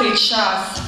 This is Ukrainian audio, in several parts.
ты сейчас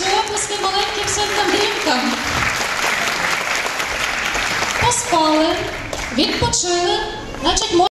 Ваші оплески маленьким синкам-дрімкам. Поспали, відпочили, значить можна.